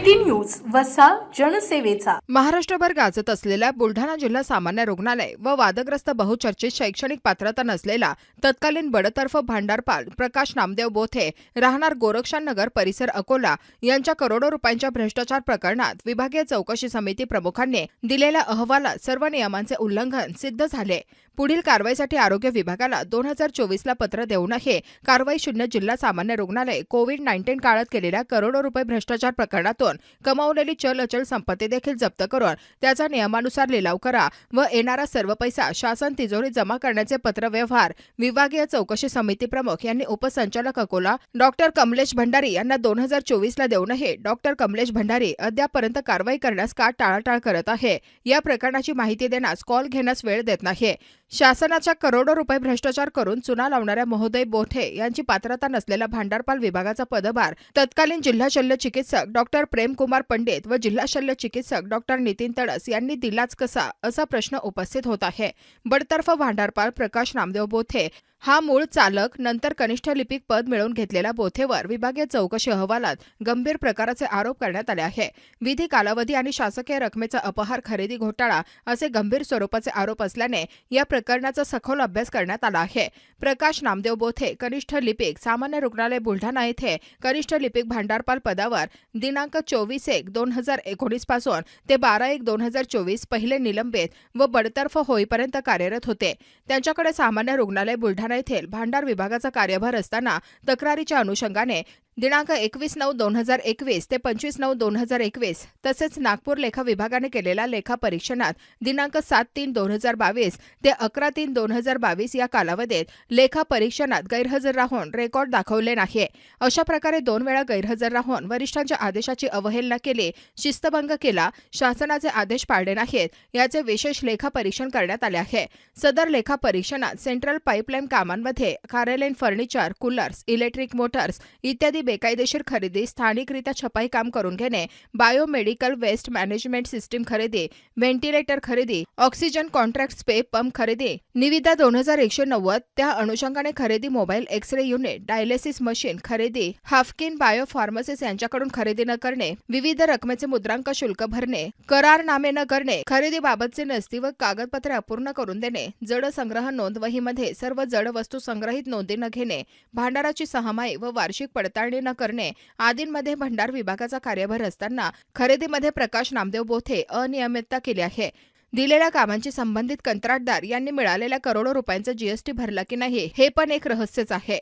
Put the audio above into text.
City news वसा जनसेवेचा. महाराष्ट्रभर गाजत असलेल्या बुलढाणा जिल्हा सामान्य रुग्णालय व वादग्रस्त बहुचर्चित शैक्षणिक पात्रता नसलेला तत्कालीन बडतर्फ भांडारपाल प्रकाश नामदेव बोथे राहणार गोरक्षण नगर परिसर अकोला यांच्या करोडो रुपयांच्या भ्रष्टाचार प्रकरणात विभागीय चौकशी समिती प्रमुखांनी दिलेल्या अहवालात सर्व नियमांचे उल्लंघन सिद्ध झाले. पुढील कारवाईसाठी आरोग्य विभागाला दोन हजार चोवीसला पत्र देऊनही कारवाई शून्य जिल्हा सामान्य रुग्णालय कोविड नाईन्टीन काळात केलेल्या करोडो रुपये भ्रष्टाचार प्रकरणातून कमावलेली चल अचल संपत्ती देखील जप्त करून त्याचा नियमानुसार लिलाव करा व येणारा सर्व पैसा शासन तिजोरीत जमा करण्याचे पत्रव्यवहार विभागीय चौकशी समिती प्रमुख यांनी उपसंचालक अकोला डॉक्टर कमलेश भंडारी यांना दोन हजार चोवीसला देऊनही डॉक्टर कमलेश भंडारी अद्यापर्यंत कारवाई करण्यास का टाळाटाळ करत आहे या प्रकरणाची माहिती देण्यास कॉल घेण्यास वेळ देत नाही. शासनाच्या करोडो रुपये भ्रष्टाचार करून चुना लावणाऱ्या महोदय बोठे यांची पात्रता नसलेला भांडारपाल विभागाचा पदभार तत्कालीन जिल्हा शल्य चिकित्सक डॉक्टर प्रेमकुमार पंडित व जिल्हा शल्य चिकित्सक डॉक्टर नितीन तडस यांनी दिलाच कसा असा प्रश्न उपस्थित होत आहे. बडतर्फ भांडारपाल प्रकाश नामदेव बोथे हा मूळ चालक नंतर कनिष्ठ लिपिक पद मिळवून घेतलेल्या बोथेवर विभागीय चौकशी अहवालात गंभीर प्रकाराचे आरोप करण्यात आले आहे. विधी कालावधी आणि शासकीय रकमेचा अपहार खरेदी घोटाळा असे गंभीर स्वरूपाचे आरोप असल्याने या प्रकरणाचा सखोल अभ्यास करण्यात आला आहे. प्रकाश नामदेव बोथे कनिष्ठ लिपिक सामान्य रुग्णालय बुलढाणा येथे कनिष्ठ लिपिक भांडारपाल पदावर दिनांक चोवीस एक दोन हजार एकोणीसपासून ते बारा एक दोन हजार चोवीस पहिले निलंबित व बडतर्फ होईपर्यंत कार्यरत होते. त्यांच्याकडे सामान्य रुग्णालय बुलढाणा येथील भांडार विभागाचा कार्यभार असताना तक्रारीच्या अनुषंगाने दिनांक एकवीस नऊ दोन हजार एकवीस ते पंचवीस नऊ दोन हजार एकवीस तसेच नागपूर लेखा विभागाने केलेल्या लेखा परीक्षणात दिनांक सात तीन दोन हजार बावीस ते अकरा तीन दोन हजार बावीस या कालावधीत लेखा परीक्षणात गैरहजर राहून रेकॉर्ड दाखवले नाही अशा प्रकारे दोन वेळा गैरहजर राहून वरिष्ठांच्या आदेशाची अवहेलना केली शिस्तभंग केला शासनाचे आदेश पाळले नाहीत याचे विशेष लेखा परीक्षण करण्यात आले आहे. सदर लेखा परीक्षणात सेंट्रल पाईपलाईन कामांमध्ये कार्यालयीन फर्निचर कूलर्स इलेक्ट्रिक मोटर्स इत्यादी बेकायदेशीर खरेदी स्थानिकरित्या छपाई काम करून घेणे बायोमेडिकल वेस्ट मॅनेजमेंट सिस्टीम खरेदी व्हेंटिलेटर खरेदी ऑक्सिजन कॉन्ट्रॅक्ट स्पे पंप खरेदी निविदा दोन हजार एकशे नव्वद त्या अनुषंगाने खरेदी mobile X ray unit dialysis machine खरेदी हाफकिन बायोफार्मसिस यांच्याकडून खरेदी न करणे विविध रकमेचे मुद्रांक शुल्क भरणे करारनामे न करणे खरेदीबाबतचे नसती व कागदपत्रे अपूर्ण करून देणे जड संग्रह नोंदवहीमध्ये सर्व जड वस्तू संग्रहित नोंदी न घेणे भांडाराची सहामाई व वार्षिक पडताळणी न करणे आदींमध्ये भंडार विभागाचा कार्यभार असताना खरेदीमध्ये प्रकाश नामदेव बोथे अनियमितता केली आहे. दिलेल्या कामांची संबंधित कंत्राटदार यांनी मिळालेल्या करोडो रुपयांचा जीएसटी भरला की नाही हे पण एक रहस्यच आहे.